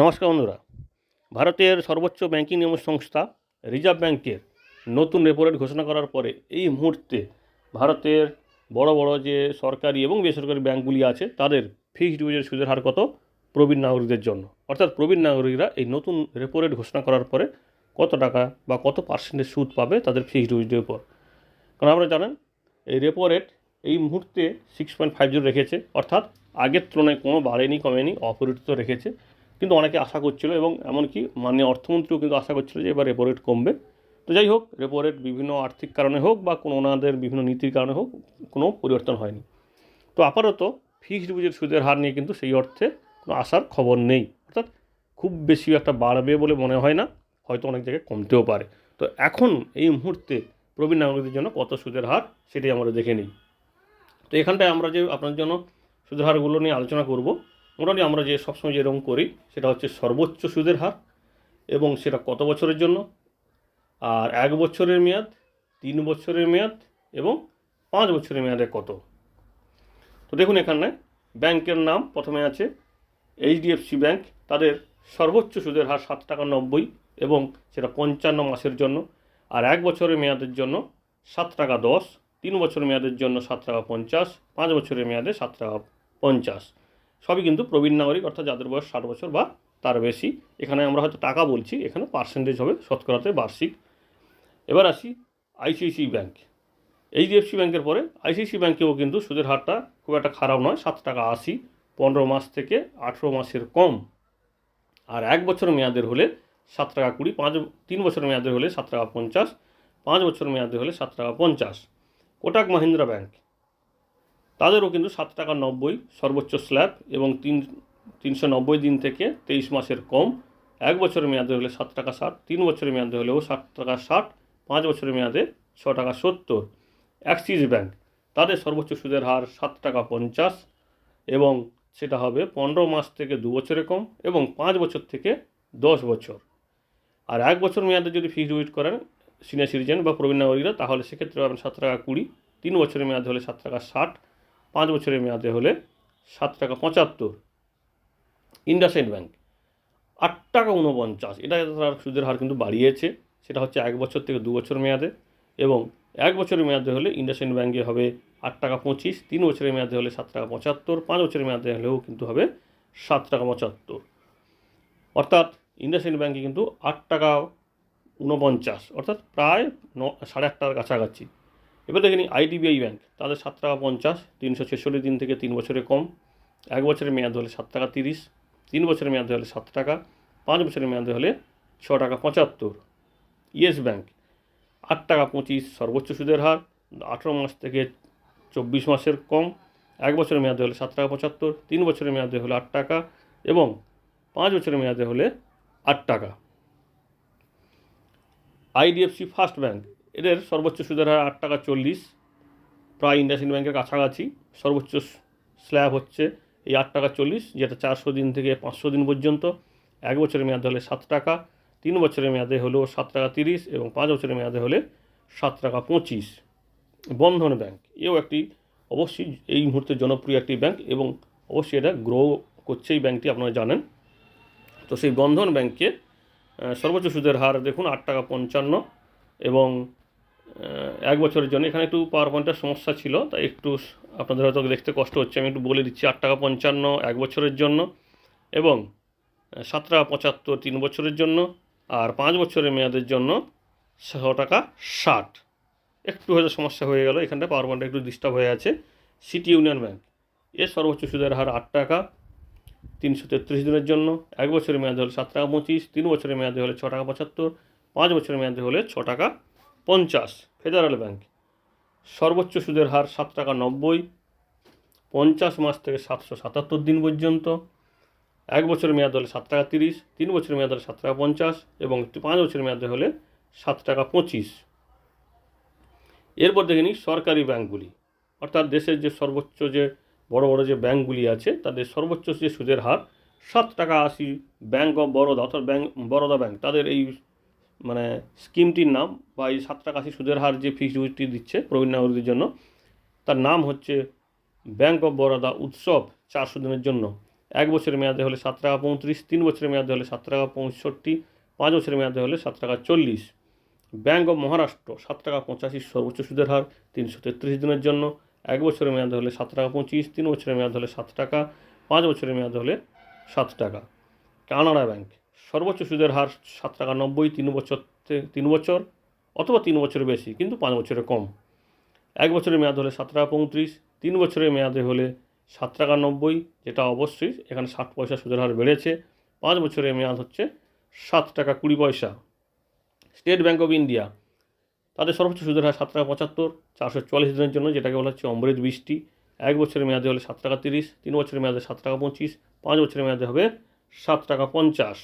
নমস্কার বন্ধুরা। ভারতের সর্বোচ্চ ব্যাংকিং নিয়ম সংস্থা রিজার্ভ ব্যাংকের নতুন রেপো রেট ঘোষণা করার পরে এই মুহূর্তে ভারতের বড় বড় যে সরকারি এবং বেসরকারি ব্যাংকগুলি আছে, তাদের ফিক্সড ডিপোজিটের সুদের হার কত? প্রবীণ নাগরিকদের জন্য। অর্থাৎ প্রবীণ নাগরিকরা এই নতুন রেপো রেট ঘোষণা করার পরে কত টাকা বা কত পার্সেন্টেজ সুদ পাবে তাদের ফিক্সড ডিপোজিটের উপর। কারণ আপনারা জানেন, এই রেপো রেট এই মুহূর্তে সিক্স পয়েন্ট ফাইভ জিরো রেখেছে, অর্থাৎ আগের তুলনায় কোনো বাড়েনি, কমেনি, অপরিবর্তিত রেখেছে। কিন্তু অনেকে আশা করছিল এবং এমনকি মাননীয় অর্থমন্ত্রীও কিন্তু আশা করছিল যে এবার রেপো রেট কমবে। তো যাই হোক রেপো রেট বিভিন্ন আর্থিক কারণে হোক বা কোনো ওনাদের বিভিন্ন নীতির কারণে হোক, কোনো পরিবর্তন হয়নি। তো আপাতত ফিক্সড ডিপোজিট সুদের হার নিয়ে কিন্তু সেই অর্থে কোনো আসার খবর নেই। অর্থাৎ খুব বেশি একটা বাড়বে বলে মনে হয় না, হয়তো অনেক জায়গায় কমতেও পারে। তো এখন এই মুহূর্তে প্রবীণ নাগরিকদের জন্য কত সুদের হার সেটাই আমরা দেখে নিই। তো এখানটায় আমরা যে আপনার জন্য সুদের হারগুলো নিয়ে আলোচনা করব মোটামুটি আমরা যে সবসময় যেরকম করি, সেটা হচ্ছে সর্বোচ্চ সুদের হার এবং সেটা কত বছরের জন্য? আর এক বছরের মেয়াদ, তিন বছরের মেয়াদ এবং পাঁচ বছরের মেয়াদে কত? তো দেখুন এখানে ব্যাংকের নাম প্রথমে আছে এইচডিএফসি ব্যাংক। তাদের সর্বোচ্চ সুদের হার সাত টাকা নব্বই এবং সেটা পঞ্চান্ন মাসের জন্য। আর এক বছরের মেয়াদের জন্য সাত টাকা দশ, তিন বছরের মেয়াদের জন্য সাত টাকা পঞ্চাশ, পাঁচ বছরের মেয়াদে সাত টাকা পঞ্চাশ। সবই কিন্তু প্রবীণ নাগরিক, অর্থাৎ যাদের বয়স ষাট বছর বা তার বেশি। এখানে আমরা হয়তো টাকা বলছি, এখানে পার্সেন্টেজ হবে শতকরাতে বার্ষিক। এবার আসি আইসিআইসি ব্যাংক এইচডিএফসি ব্যাংকের পরে আইসিআইসি ব্যাংকেও কিন্তু সুদের হারটা খুব একটা খারাপ নয়, সাত টাকা আশি, পনেরো মাস থেকে আঠেরো মাসের কম। আর এক বছর মেয়াদের হলে সাত টাকা কুড়ি, পাঁচ, তিন বছর মেয়াদের হলে সাত টাকা পঞ্চাশ, পাঁচ বছর মেয়াদে হলে সাত টাকা পঞ্চাশ। কোটাক মাহিন্দ্রা ব্যাংক তাদেরও কিন্তু সাত টাকা নব্বই সর্বোচ্চ স্ল্যাব এবং তিন, তিনশো নব্বই দিন থেকে তেইশ মাসের কম। এক বছরের মেয়াদে হলে সাত টাকা ষাট, তিন বছরের মেয়াদে হলেও সাত টাকা ষাট, পাঁচ বছরের মেয়াদে ছ টাকা সত্তর। অ্যাক্সিস ব্যাঙ্ক তাদের সর্বোচ্চ সুদের হার সাত টাকা পঞ্চাশ এবং সেটা হবে পনেরো মাস থেকে দু বছরে কম এবং পাঁচ বছর থেকে দশ বছর। আর এক বছর মেয়াদে যদি ফিক্সড ডিপোজিট করেন সিনিয়র সিটিজেন বা প্রবীণ নাগরিকরা, তাহলে সেক্ষেত্রে পাবেন সাত টাকা কুড়ি, তিন বছরের মেয়াদে হলে সাত টাকা ষাট পাঁচ বছরের মেয়াদে হলে সাত টাকা পঁচাত্তর। ইন্ডাসইন্ড ব্যাঙ্ক আট টাকা উনপঞ্চাশ এটা তার সুদের হার কিন্তু বাড়িয়েছে। সেটা হচ্ছে এক বছর থেকে দু বছর মেয়াদে এবং এক বছরের মেয়াদে হলে ইন্ডাসইন্ড ব্যাঙ্কে হবে আট টাকা পঁচিশ, তিন বছরের মেয়াদে হলে সাত টাকা পঁচাত্তর, পাঁচ বছরের মেয়াদে হলেও কিন্তু হবে সাত টাকা পঁচাত্তর। অর্থাৎ ইন্ডাসইন্ড ব্যাঙ্কে কিন্তু আট টাকা উনপঞ্চাশ অর্থাৎ প্রায় ন, সাড়ে আটটার কাছাকাছি। এবার দেখে নিই আইডিবিআই ব্যাংক। তাদের সাত টাকা পঞ্চাশ, তিনশো ছেষট্টি দিন থেকে তিন বছরে কম। এক বছরের মেয়াদ হলে সাত টাকা তিরিশ, তিন বছরের মেয়াদে হলে সাত টাকা, পাঁচ বছরের মেয়াদে হলে ছ টাকা পঁচাত্তর। ইয়েস ব্যাংক, আট টাকা পঁচিশ সর্বোচ্চ সুদের হার, আঠেরো মাস থেকে চব্বিশ মাসের কম। এক বছরের মেয়াদে হলে সাত টাকা পঁচাত্তর, তিন বছরের মেয়াদে হলে আট টাকা এবং পাঁচ বছরের মেয়াদে হলে আট টাকা। আইডিএফসি ফার্স্ট ব্যাংক এদের সর্বোচ্চ সুদের হার আট টাকা চল্লিশ। প্রায় ইন্ডাসইন্ড ব্যাংকের কাছাকাছি। সর্বোচ্চ স্ল্যাব হচ্ছে এই আট টাকা চল্লিশ, যেটা চারশো দিন থেকে পাঁচশো দিন পর্যন্ত। এক বছরের মেয়াদে হলে সাত টাকা, তিন বছরের মেয়াদে হলেও সাত টাকা তিরিশ এবং পাঁচ বছরের মেয়াদে হলে সাত টাকা পঁচিশ। বন্ধন ব্যাংক, এও একটি অবশ্যই এই মুহূর্তে জনপ্রিয় একটি ব্যাংক এবং অবশ্যই এটা গ্রো করছে এই ব্যাংকটি, আপনারা জানেন। তো সেই বন্ধন ব্যাংকে সর্বোচ্চ সুদের হার দেখুন আট টাকা পঞ্চান্ন এবং এক বছরের জন্য। এখানে একটু পাওয়ার পয়েন্টের সমস্যা ছিল, তাই একটু আপনাদের হয়তো দেখতে কষ্ট হচ্ছে। আমি একটু বলে দিচ্ছি, আট টাকা পঞ্চান্ন এক বছরের জন্য এবং সাত টাকা পঁচাত্তর তিন বছরের জন্য আর পাঁচ বছরের মেয়াদের জন্য ছ টাকা ষাট। একটু হয়তো সমস্যা হয়ে গেল, এখানটা পাওয়ার পয়েন্টটা একটু ডিস্টার্ব হয়ে আছে। সিটি ইউনিয়ন ব্যাংক এর সর্বোচ্চ সুদের হার আট টাকা, তিনশো তেত্রিশ দিনের জন্য। এক বছরের মেয়াদে হলে সাত টাকা পঁচিশ, তিন বছরের মেয়াদে হলে ছ টাকা পঁচাত্তর, পাঁচ বছরের মেয়াদে হলে ছ টাকা পঞ্চাশ। Federal bank. সর্বোচ্চ সুদের হার সাত টাকা নব্বই, পঞ্চাশ মাস থেকে সাতশো সাতাত্তর দিন পর্যন্ত, এক বছরের মেয়াদ হলে সাত টাকা তিরিশ, তিন বছরের মেয়াদ হলে সাত টাকা পঞ্চাশ এবং পাঁচ বছরের মেয়াদে হলে সাত টাকা পঁচিশ। এরপর দেখে নিই সরকারি ব্যাংকগুলি। অর্থাৎ দেশের যে সর্বোচ্চ যে বড় বড় যে ব্যাংকগুলি আছে, তাদের সর্বোচ্চ যে সুদের হার সাত টাকা আশি ব্যাঙ্ক অফ বরোদা, অর্থাৎ ব্যাংক বরোদা ব্যাংক, তাদের এই মানে স্কিমটির নাম বা এই সাত টাকা সুদের হার যে ফিক্সড ডিপোজিটটি দিচ্ছে প্রবীণ নাগরিকদের জন্য, তার নাম হচ্ছে ব্যাংক অফ বরোদা উৎসব চারশো দিনের জন্য। এক বছরের মেয়াদে হলে সাত টাকা পঁয়ত্রিশ, তিন বছরের মেয়াদে হলে সাত টাকা পঁয়ষট্টি, পাঁচ বছরের মেয়াদে হলে সাত টাকা চল্লিশ। ব্যাঙ্ক অফ মহারাষ্ট্র সাত টাকা পঁচাশি সর্বোচ্চ সুদের হার তিনশো তেত্রিশ দিনের জন্য। এক বছরের মেয়াদে হলে সাত টাকা পঁচিশ, তিন বছরের মেয়াদ হলে সাত টাকা, পাঁচ বছরের মেয়াদ হলে সাত টাকা। কানাড়া ব্যাংক। সর্বোচ্চ সুদের হার সাত টাকা নব্বই, তিন বছর তিন বছর অথবা তিন বছরের বেশি, কিন্তু পাঁচ বছরের কম। এক বছরের মেয়াদ হলে সাত টাকা পঁয়ত্রিশ, তিন বছরের মেয়াদে হলে সাত টাকা নব্বই, যেটা অবশ্যই এখানে ষাট পয়সা সুদের হার বেড়েছে। পাঁচ বছরের মেয়াদ হচ্ছে সাত টাকা কুড়ি পয়সা। স্টেট ব্যাঙ্ক অফ ইন্ডিয়া, তাদের সর্বোচ্চ সুদের হার সাত টাকা পঁচাত্তর, চারশো চুয়াল্লিশ দিনের জন্য, যেটাকে বলা হচ্ছে অমৃত বৃষ্টি। এক বছরের মেয়াদে হলে সাত টাকা তিরিশ, তিন বছরের মেয়াদে সাত টাকা পঁচিশ, পাঁচ বছরের মেয়াদে হবে সাত টাকা পঞ্চাশ।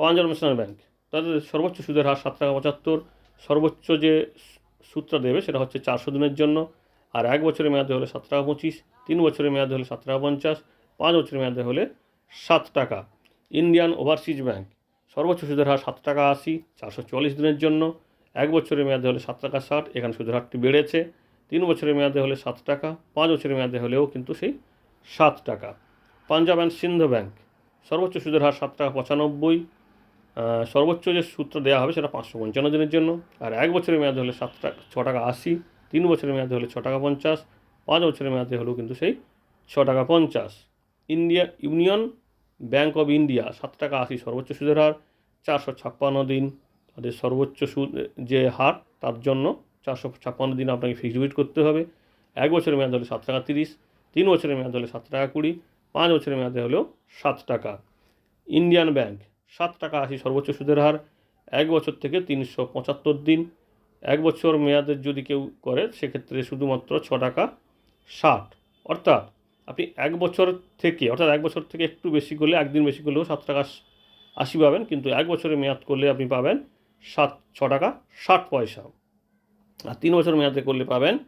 Punjab national bank. তাদের সর্বোচ্চ সুদের হার সাত টাকা পঁচাত্তর। সর্বোচ্চ যে সূত্র দেবে সেটা হচ্ছে চারশো দিনের জন্য। আর এক বছরের মেয়াদে হলে সাত টাকা পঁচিশ, তিন বছরের মেয়াদে হলে সাত টাকা পঞ্চাশ, পাঁচ বছরের মেয়াদে হলে সাত টাকা। ইন্ডিয়ান ওভারসিজ ব্যাংক, সর্বোচ্চ সুদের হার সাত টাকা আশি, চারশো চুয়াল্লিশ দিনের জন্য। এক বছরের মেয়াদে হলে সাত টাকা ষাট, এখানে সুদের হারটি বেড়েছে। তিন বছরের মেয়াদে হলে সাত টাকা, পাঁচ বছরের মেয়াদে হলেও কিন্তু সেই সাত টাকা। পাঞ্জাব অ্যান্ড সিন্ধ ব্যাংক, সর্বোচ্চ সুদের হার সাত টাকা পঁচানব্বই সর্বোচ্চ যে সূত্র দেওয়া হবে সেটা পাঁচশো পঞ্চান্ন দিনের জন্য। আর এক বছরের মেয়াদে হলে সাত টাকা, ছ টাকা আশি, তিন বছরের মেয়াদে হলে ছ টাকা পঞ্চাশ, পাঁচ বছরের মেয়াদে হলেও কিন্তু সেই ছ টাকা পঞ্চাশ। India union, bank of India, সাত টাকা আশি সর্বোচ্চ সুদের হার, চারশো ছাপ্পান্ন দিন তাদের সর্বোচ্চ সুদ যে হার, তার জন্য চারশো ছাপ্পান্ন দিন আপনাকে ফিক্সড ডিপোজিট করতে হবে। এক বছরের মেয়াদ হলে সাত টাকা তিরিশ, তিন বছরের মেয়াদ হলে সাত টাকা কুড়ি, পাঁচ বছরের মেয়াদে হলেও সাত টাকা। ইন্ডিয়ান ব্যাংক সাত টাকা আশি সর্বোচ্চ সুদের হার, এক বছর থেকে তিনশো পঁচাত্তর দিন। এক বছর মেয়াদের যদি কেউ করে, সেক্ষেত্রে শুধুমাত্র ছ টাকা ষাট। অর্থাৎ আপনি এক বছর থেকে, অর্থাৎ এক বছর থেকে একটু বেশি করলে, একদিন বেশি করলেও সাত টাকা আশি পাবেন। কিন্তু এক বছরের মেয়াদ করলে আপনি পাবেন সাত, ছ টাকা ষাট পয়সা। আর তিন বছর মেয়াদে করলে পাবেন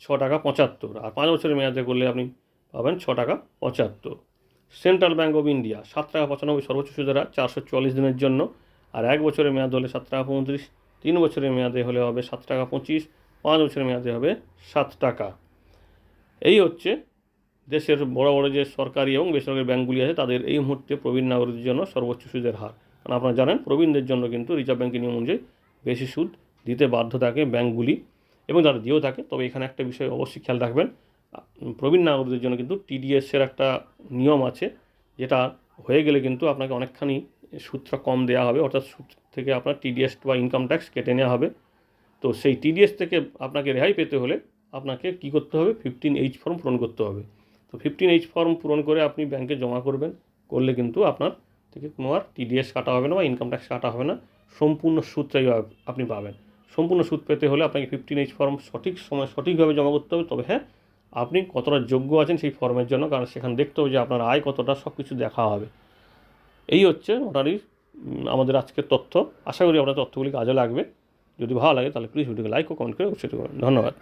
ছ টাকা পঁচাত্তর। আর পাঁচ বছরের মেয়াদে করলে আপনি পাবেন ছ টাকা পঁচাত্তর। সেন্ট্রাল ব্যাঙ্ক অফ ইন্ডিয়া, সাত টাকা পঁচানব্বই সর্বোচ্চ সুদের হার, চারশো চুয়াল্লিশ দিনের জন্য। আর এক বছরের মেয়াদ হলে সাত টাকা পঁয়ত্রিশ, তিন বছরের মেয়াদে হলে হবে সাত টাকা পঁচিশ, পাঁচ বছরের মেয়াদে হবে সাত টাকা। এই হচ্ছে দেশের বড় বড় যে সরকারি এবং বেসরকারি ব্যাঙ্কগুলি আছে, তাদের এই মুহূর্তে প্রবীণ নাগরিকদের জন্য সর্বোচ্চ সুদের হার। কারণ আপনারা জানেন, প্রবীণদের জন্য কিন্তু রিজার্ভ ব্যাঙ্কের নিয়ম অনুযায়ী বেশি সুদ দিতে বাধ্য থাকে ব্যাঙ্কগুলি এবং তারা দিয়েও থাকে। তবে এখানে একটা বিষয় অবশ্যই খেয়াল রাখবেন প্রবীণ নাগরিকদের জন্য কিন্তু টিডিএসের একটা নিয়ম আছে, যেটা হয়ে গেলে কিন্তু আপনাকে অনেকখানি সুদটা কম দেওয়া হবে, অর্থাৎ সুদ থেকে আপনার টিডিএস বা ইনকাম ট্যাক্স কেটে নেওয়া হবে। তো সেই টিডিএস থেকে আপনাকে রেহাই পেতে হলে আপনাকে কী করতে হবে? ফিফটিন এইচ ফর্ম পূরণ করতে হবে। তো ফিফটিন এইচ ফর্ম পূরণ করে আপনি ব্যাংকে জমা করবেন, করলে কিন্তু আপনার থেকে কোনো আর টিডিএস কাটা হবে না বা ইনকাম ট্যাক্স কাটা হবে না, সম্পূর্ণ সুদটাই আপনি পাবেন। সম্পূর্ণ সুদ পেতে হলে আপনাকে ফিফটিন এইচ ফর্ম সঠিক সময় সঠিকভাবে জমা করতে হবে। তবে হ্যাঁ আপনি কতটা যোগ্য আছেন সেই ফর্মের জন্য, কারণ সেখানে দেখতে হবে যে আপনার আয় কতটা সব কিছু দেখা হবে। এই হচ্ছে মোটামুটি আমাদের আজকের তথ্য। আশা করি আপনার তথ্যগুলি কাজে লাগবে। যদি ভালো লাগে তাহলে প্লিজ ভিডিওকে লাইক ও কমেন্ট করে উৎসাহিত করুন ধন্যবাদ।